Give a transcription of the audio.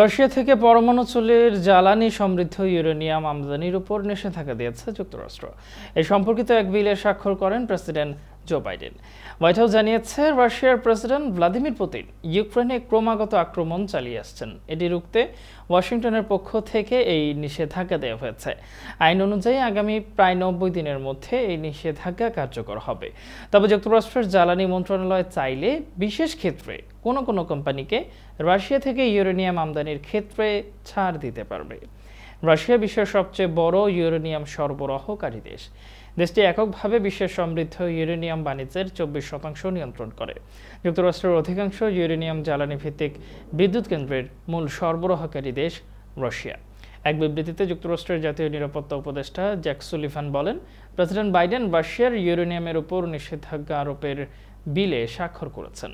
Russia থেকে পরমাণু চুলের জ্বালানি সমৃদ্ধ ইউরেনিয়াম আমদানির উপর নিষেধাজ্ঞা দিয়েছে যুক্তরাষ্ট্র। এই সম্পর্কিত এক বিলে স্বাক্ষর করেন president Joe Biden White House জানিয়েছে, রাশিয়ার প্রেসিডেন্ট ভ্লাদিমির পুতিন ইউক্রেনে ক্রমাগত আক্রমণ চালিয়ে আসছেন। এটি রুখতে ওয়াশিংটনের পক্ষ থেকে এই নিষেধাজ্ঞা দেওয়া হয়েছে। আইন অনুযায়ী আগামী প্রায় নব্বই দিনের মধ্যে এই নিষেধাজ্ঞা কার্যকর হবে। তবে যুক্তরাষ্ট্রের জ্বালানি মন্ত্রণালয় চাইলে বিশেষ ক্ষেত্রে কোনো কোনো কোম্পানিকে রাশিয়া থেকে ইউরেনিয়াম আমদানির ক্ষেত্রে ছাড় দিতে পারবে। রাশিয়া বিশ্বের সবচেয়ে বড় ইউরেনিয়াম সরবরাহকারী দেশ। দেশটি এককভাবে বিশ্বের সমৃদ্ধ ইউরেনিয়াম বাণিজ্যের চব্বিশ শতাংশ নিয়ন্ত্রণ করে। যুক্তরাষ্ট্রের অধিকাংশ ইউরেনিয়াম জ্বালানি ভিত্তিক বিদ্যুৎ কেন্দ্রের মূল সরবরাহকারী দেশ রাশিয়া। এক বিবৃতিতে যুক্তরাষ্ট্রের জাতীয় নিরাপত্তা উপদেষ্টা জ্যাক সুলিফান বলেন, প্রেসিডেন্ট বাইডেন রাশিয়ার ইউরেনিয়ামের উপর নিষেধাজ্ঞা আরোপের বিলে স্বাক্ষর করেছেন।